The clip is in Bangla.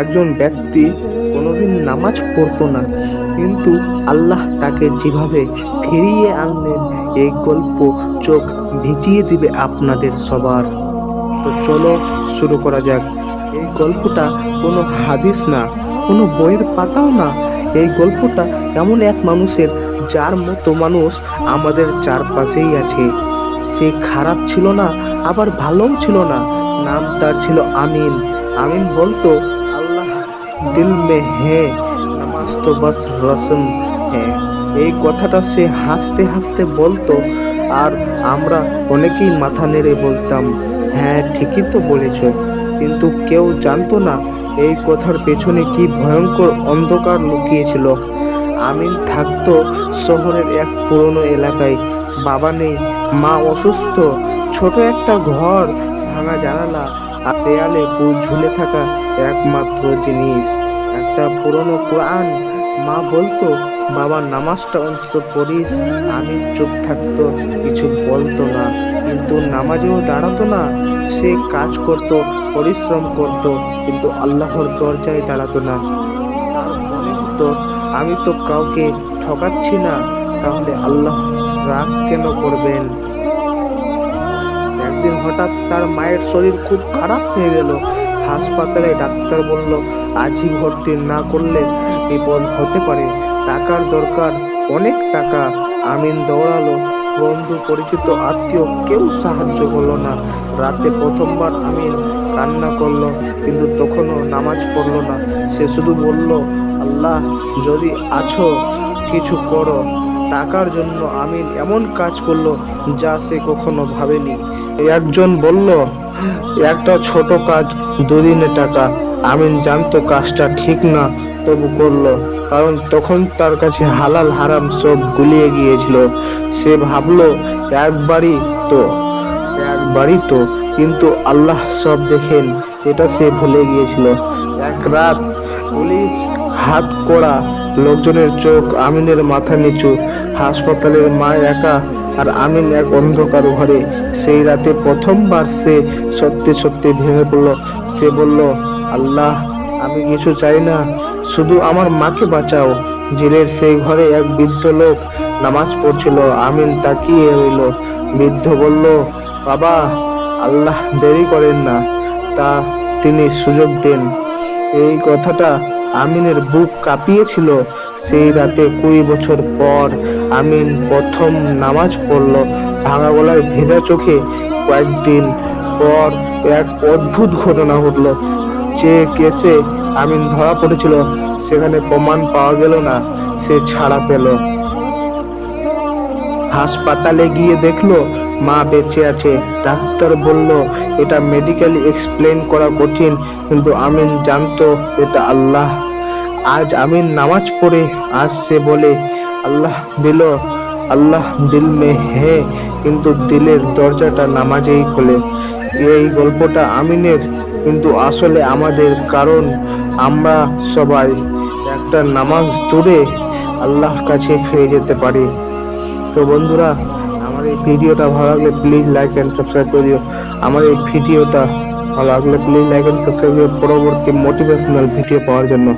একজন ব্যক্তি কোনোদিন নামাজ পড়তো না, কিন্তু আল্লাহ তাকে যেভাবে ফিরিয়ে আনলেন, এই গল্প চোখ ভিজিয়ে দিবে আপনাদের সবার। তো চলো শুরু করা যাক। এই গল্পটা কোনো হাদিস না, কোনো বইয়ের পাতাও না। এই গল্পটা এমন এক মানুষের, যার মতো মানুষ আমাদের চারপাশেই আছে। সে খারাপ ছিল না, আবার ভালোও ছিল না। নাম তার ছিল আমিন। আমিন বলতো দিল মে হে নামাজ তো বাস রসম হ্যাঁ এই কথাটা সে হাসতে হাসতে বলতো, আর আমরা অনেকেই মাথা নেড়ে বলতাম হ্যাঁ ঠিকই তো বলেছ। কিন্তু কেউ জানতো না এই কথার পেছনে কি ভয়ঙ্কর অন্ধকার লুকিয়েছিল। আমিন থাকতো শহরের এক পুরনো এলাকায়। বাবা নেই, মা অসুস্থ, ছোট একটা ঘর, ভাঙা জানালা, আর দেয়ালে ঝুলে থাকা। একমাত্র জিনিস, একটা পুরনো কোরআন। মা বলতো, বাবা, নামাজটা অন্তত পড়িস, আমি চুপ থাকতো, কিছু বলতো না। কিন্তু নামাজেও দাঁড়াতো না। সে কাজ করত, পরিশ্রম করত, কিন্তু আল্লাহর দরজায় দাঁড়াতো না। হতো, আমি তো কাউকে ঠকাচ্ছি না, তাহলে আল্লাহ রাগ কেন করবেন? একদিন হঠাৎ তার মায়ের শরীর খুব খারাপ হয়ে গেল। হাসপাতালে ডাক্তার বলল, আজই ভর্তি না করলে বিপদ হতে পারে। টাকার দরকার, অনেক টাকা। আমিন দৌড়ালো। বন্ধু, পরিচিত আত্মীয় কেউ সাহায্য করল না। রাতে প্রথমবার আমিন কান্না করল, কিন্তু তখনও নামাজ পড়ল না। সে শুধু বলল, আল্লাহ, যদি আছো, কিছু করো। টাকার জন্য আমিন এমন কাজ করল, যা সে কখনো ভাবেনি। একজন বলল একটা ছোট কাজ, দুদিনে টাকা। আমিন জানতো কাজটা ঠিক না, তবু করল। কারণ তখন তার কাছে হালাল হারাম সব গুলিয়ে গিয়েছিল। সে ভাবলো, একবারই তো একবারই তো। কিন্তু আল্লাহ সব দেখেন, এটা সে ভুলে গিয়েছিল। এক রাত পুলিশ হাত করা লোকজনের চোখ আমিনের মাথা নিচু। হাসপাতালের মা একা আর আমিন এক অন্ধকার ঘরে সেই রাতে প্রথমবার সে সত্যি সত্যি ভেঙে পড়ল। সে বলল, আল্লাহ, আমি কিছু চাই না, শুধু আমার মাকে বাঁচাও। জেলের সেই ঘরে এক বৃদ্ধ লোক নামাজ পড়ছিল। আমিন তাকিয়ে রইল। বৃদ্ধ বলল, বাবা, আল্লাহ দেরি করেন না। তা তিনি সুযোগ দেন। এই কথাটা আমিনের বুক কাঁপিয়েছিল। সেই রাতে কুড়ি বছর পর আমিন প্রথম নামাজ পড়ল। ভাঙা গলায় ভেজা চোখে কয়েকদিন পর এক অদ্ভুত ঘটনা ঘটল। যে কেসে আমিন ধরা পড়েছিল, সেখানে প্রমাণ পাওয়া গেল না, সে ছাড়া পেল। হাসপাতালে গিয়ে দেখল, মা বেঁচে আছে। ডাক্তার বলল, এটা মেডিকেলি এক্সপ্লেন করা কঠিন, কিন্তু আমিন জানতো এটা আল্লাহ। আজ আমিন নামাজ পড়ে আসছে বলে আল্লাহ দিল। আল্লাহ দিল মে হে কিন্তু দিলের দরজাটা নামাজেই খোলে। এই গল্পটা আমিনের, কিন্তু আসলে আমাদের, কারণ আমরা সবাই একটা নামাজ দূরে আল্লাহর কাছে ফিরে যেতে পারি। তো বন্ধুরা, আমার এই ভিডিওটা ভালো লাগলে প্লিজ লাইক অ্যান্ড সাবস্ক্রাইব করে দিও। আমার এই ভিডিওটা ভালো লাগলে প্লিজ লাইক অ্যান্ড সাবস্ক্রাইব করে পরবর্তী মোটিভেশনাল ভিডিও পাওয়ার জন্য।